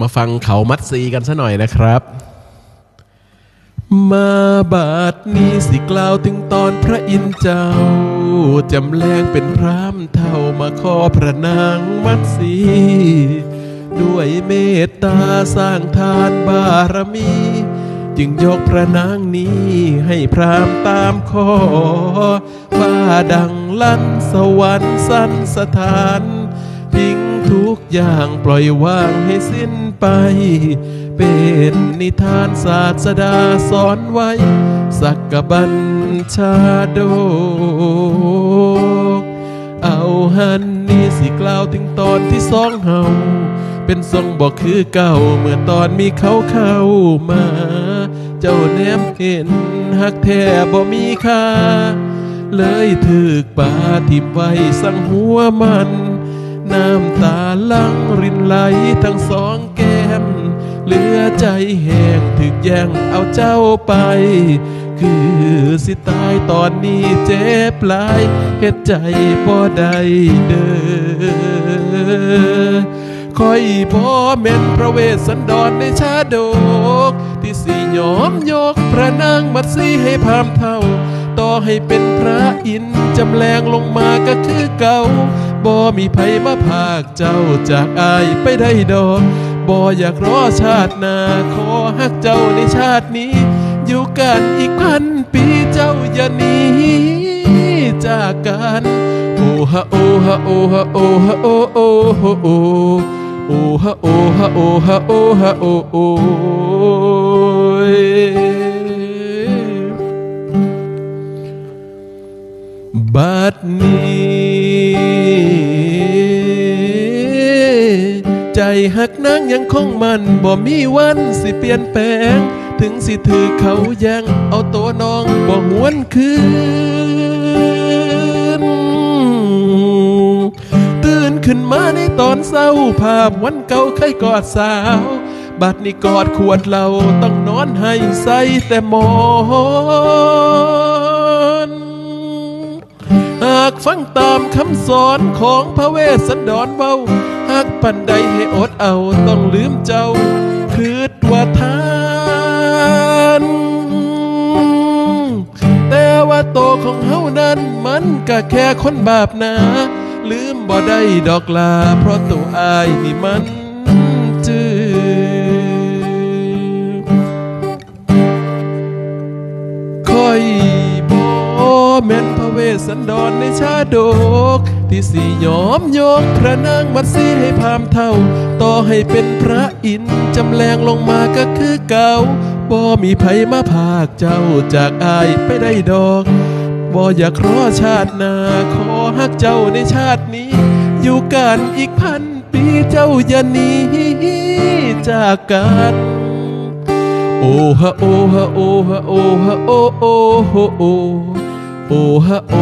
มาฟังเขามัดซีกันซะหน่อยนะครับ มาบาดนี้สิกล่าวถึงตอนพระอินเจ้า จำแรงเป็นพรามเท่ามาขอพระนางมัดสีด้วยเมตตาสร้างทานบารมี จึงยกพระนางนี้ให้พรามตามขอว่าดังลั่นสวรรค์สั้นสถานทิ้ง ทุกอย่างปล่อยวางให้สิ้นไป เป็นนิทานศาสดาสอนไว้ สักกบัญชาโดก เอาฮันนี่สิกล่าวถึงตอนที่สองเฮาเป็นทรงบอกคือเก่าเมื่อตอนมีเขาเข้ามา เจ้าแนมเห็นหักแท้บ่มีค่าเลยถึกป่าทิมไว้สั่งหัวมัน น้ำตาลังรินไหลทั้งสองแก้ม เหลือใจแห้งถึกแย่งเอาเจ้าไป คือสิตายตอนนี้เจ็บหลายเฮ็ดใจบ่ได้เด้อคอยพ่อแม่นพระเวสสันดรในชาดก ที่สี่ยอมยกพระนางมัดสีให้พามเท่า ต่อให้เป็นพระอินทร์จำแรงลงมาก็คือเก่า บ่มีไผมาภาคเจ้าจากอายไปได้ดอกบ่อยากรอชาติหน้าขอฮักเจ้าในชาตินี้ อยู่กันอีกพันปีเจ้าอย่าหนีจากกันโอฮะโอฮะโอฮะโอฮะโอโอโอโอโอฮะโอฮะโอฮะโอฮะโอโอ บัดนี้ ใจหักนางยังคงมันบ่มีวันสิเปลี่ยนแปลง ถึงสิถือเขาแยังเอาตัวน้องบ่หวนคืน ตื่นขึ้นมาในตอนเศร้าภาพวันเก่าเคยกอดสาว บัดนี้กอดขวดเราต้องนอนให้ใสแต่หมอน สอนของพระเวสสันดรเบาหากปันใดให้อดเอาต้องลืมเจ้าคืดว่าทานแต่ว่าโตของเฮานั้นมันก็แค่คนบาปหนาลืมบ่ได้ดอกลา เพราะตัวอายนี่มันจืดคอยบอแม่น เวสสันดรในชาดก ที่สี่ยอมยกพระนางมัดสีให้พามเท่า ต่อให้เป็นพระอินจำแรงลงมาก็คือเก่าบ่มีไผมาภาคเจ้าจากอายไปได้ดอกบ่อยากรอชาติหน้าขอฮักเจ้าในชาตินี้ อยู่กันอีกพันปีเจ้าอย่าหนีจากกันโอฮะโอฮะโอฮะโอฮะโอโอโฮโอ โอฮะโอ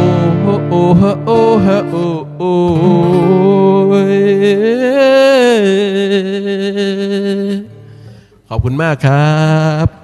ฮะโอฮะโอฮะโอโอขอบคุณมากครับ